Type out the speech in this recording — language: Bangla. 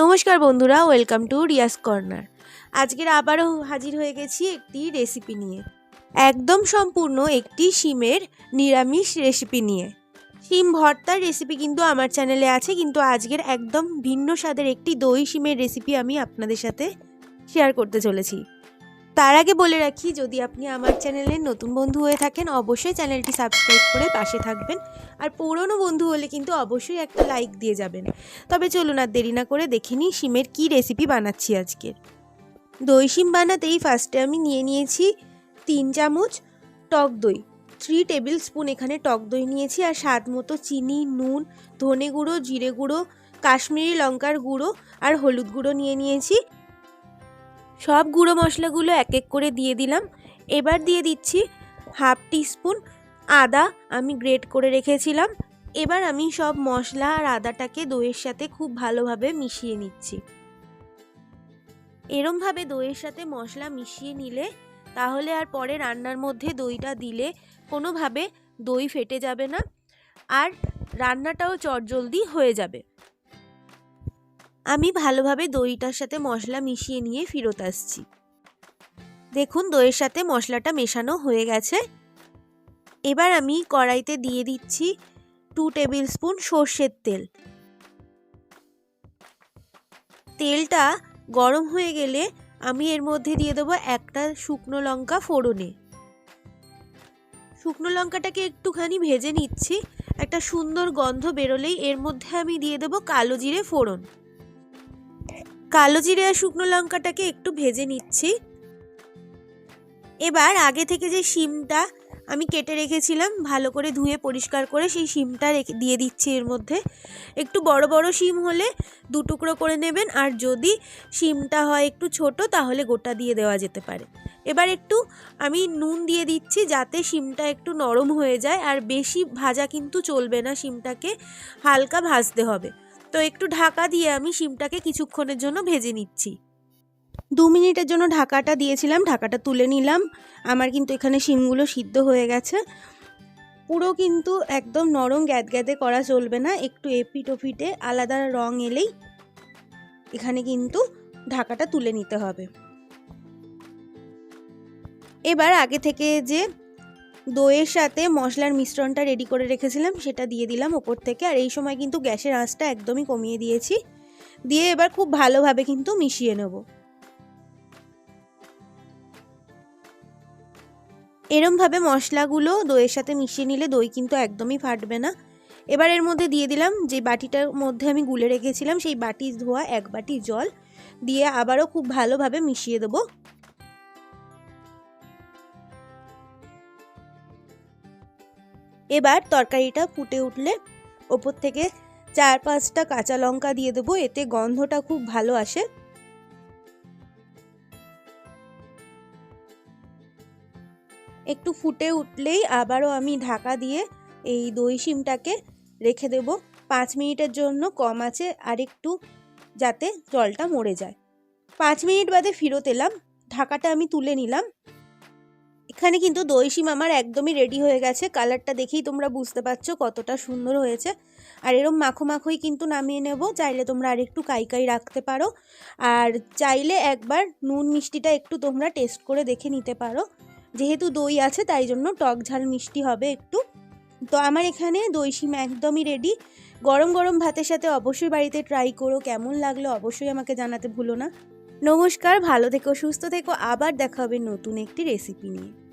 নমস্কার বন্ধুরা, ওয়েলকাম টু রিয়াস কর্নার। আজকের আবারও হাজির হয়ে গেছি একটি রেসিপি নিয়ে। একদম সম্পূর্ণ একটি শিমের নিরামিষ রেসিপি নিয়ে। শিম ভর্তার রেসিপি কিন্তু আমার চ্যানেলে আছে, কিন্তু আজকের একদম ভিন্ন স্বাদের একটি দই শিমের রেসিপি আমি আপনাদের সাথে শেয়ার করতে চলেছি। তার আগে বলে রাখি, যদি আপনি আমার চ্যানেলের নতুন বন্ধু হয়ে থাকেন, অবশ্যই চ্যানেলটি সাবস্ক্রাইব করে পাশে থাকবেন। আর পুরনো বন্ধু হলে কিন্তু অবশ্যই একটা লাইক দিয়ে যাবেন। তবে চলুন আর দেরি না করে দেখে নিই শিমের কী রেসিপি বানাচ্ছি আজকের দই শিম বানাতেই ফার্স্টে আমি নিয়ে নিয়েছি তিন চামচ টক দই। থ্রি টেবিল স্পুন এখানে টক দই নিয়েছি আর স্বাদ মতো চিনি, নুন, ধনে গুঁড়ো, জিরে গুঁড়ো, কাশ্মীরি লঙ্কার গুঁড়ো আর হলুদ গুঁড়ো নিয়ে নিয়েছি। সব গুঁড়ো মশলাগুলো এক এক করে দিয়ে দিলাম। এবার দিয়ে দিচ্ছি হাফ টিস্পুন আদা আমি গ্রেট করে রেখেছিলাম। এবার আমি সব মশলা আর আদাটাকে দইয়ের সাথে খুব ভালোভাবে মিশিয়ে নিচ্ছি। এরমভাবে দইয়ের সাথে মশলা মিশিয়ে নিলে তাহলে আর পরে রান্নার মধ্যে দইটা দিলে কোনোভাবে দই ফেটে যাবে না আর রান্নাটাও চটজলদি হয়ে যাবে। আমি ভালোভাবে দইটার সাথে মশলা মিশিয়ে নিয়ে ফেরত আসছি। দেখুন, দইয়ের সাথে মশলাটা মেশানো হয়ে গেছে। এবার আমি কড়াইতে দিয়ে দিচ্ছি টু টেবিল স্পুন সর্ষের তেল। তেলটা গরম হয়ে গেলে আমি এর মধ্যে দিয়ে দেবো একটা শুকনো লঙ্কা ফোড়নে। শুকনো লঙ্কাটাকে একটুখানি ভেজে নিচ্ছি। একটা সুন্দর গন্ধ বেরোলেই এর মধ্যে আমি দিয়ে দেবো কালো জিরে ফোড়ন। কালো জিরে আর শুকনো লঙ্কাটাকে একটু ভেজে নিচ্ছি। এবার আগে থেকে যে শিমটা আমি কেটে রেখেছিলাম, ভালো করে ধুয়ে পরিষ্কার করে সেই শিমটা রেখে দিয়ে দিচ্ছি এর মধ্যে। একটু বড় বড় শিম হলে দু টুকরো করে নেবেন, আর যদি শিমটা হয় একটু ছোট তাহলে গোটা দিয়ে দেওয়া যেতে পারে। এবার একটু আমি নুন দিয়ে দিচ্ছি যাতে শিমটা একটু নরম হয়ে যায়, আর বেশি ভাজা কিন্তু চলবে না শিমটাকে, হালকা ভাজতে হবে। তো একটু ঢাকা দিয়ে আমি শিমটাকে কিছুক্ষণের জন্য ভেজে নিচ্ছি। দু মিনিটের জন্য ঢাকাটা দিয়েছিলাম, ঢাকাটা তুলে নিলাম। আমার কিন্তু এখানে শিমগুলো সিদ্ধ হয়ে গেছে। পুরো কিন্তু একদম নরম গ্যাদগ্যাদে করা চলবে না, একটু এপিট ওপিটে আলাদা রং এলেই এখানে কিন্তু ঢাকাটা তুলে নিতে হবে। এবার আগে থেকে যে দইয়ের সাথে মশলার মিশ্রণটা রেডি করে রেখেছিলাম, সেটা দিয়ে দিলাম ওপর থেকে। আর এই সময় কিন্তু গ্যাসের আঁচটা একদমই কমিয়ে দিয়েছি। দিয়ে এবার খুব ভালোভাবে কিন্তু মিশিয়ে নেব। এরমভাবে মশলাগুলো দইয়ের সাথে মিশিয়ে নিলে দই কিন্তু একদমই ফাটবে না। এবার এর মধ্যে দিয়ে দিলাম যে বাটিটার মধ্যে আমি গুলে রেখেছিলাম, সেই বাটি ধোয়া, এক বাটি জল, দিয়ে আবারও খুব ভালোভাবে মিশিয়ে দেবো। এবার তরকারিটা ফুটে উঠলে ওপর থেকে চার পাঁচটা কাঁচা লঙ্কা দিয়ে দেবো, এতে গন্ধটা খুব ভালো আসে। একটু ফুটে উঠলেই আবারও আমি ঢাকা দিয়ে এই দই শিমটাকে রেখে দেব। পাঁচ মিনিটের জন্য কম আছে, আর একটু যাতে জলটা মরে যায়। পাঁচ মিনিট বাদে ফেরত এলাম। ঢাকাটা আমি তুলে নিলাম। এখানে কিন্তু দই শিম আমার একদমই রেডি হয়ে গেছে। কালারটা দেখেই তোমরা বুঝতে পারছ কতটা সুন্দর হয়েছে। আর এরম মাখো মাখোই কিন্তু নামিয়ে নেব। চাইলে তোমরা আর একটু কাই রাখতে পারো। আর চাইলে একবার নুন মিষ্টিটা একটু তোমরা টেস্ট করে দেখে নিতে পারো। যেহেতু দই আছে, তাই জন্য টক ঝাল মিষ্টি হবে একটু। তো আমার এখানে দই শিম একদমই রেডি গরম গরম ভাতের সাথে অবশ্যই বাড়িতে ট্রাই করো। কেমন লাগল অবশ্যই আমাকে জানাতে ভুলো না। নমস্কার ভালো থেকো সুস্থ থেকো আবার দেখা হবে নতুন একটি রেসিপি নিয়ে।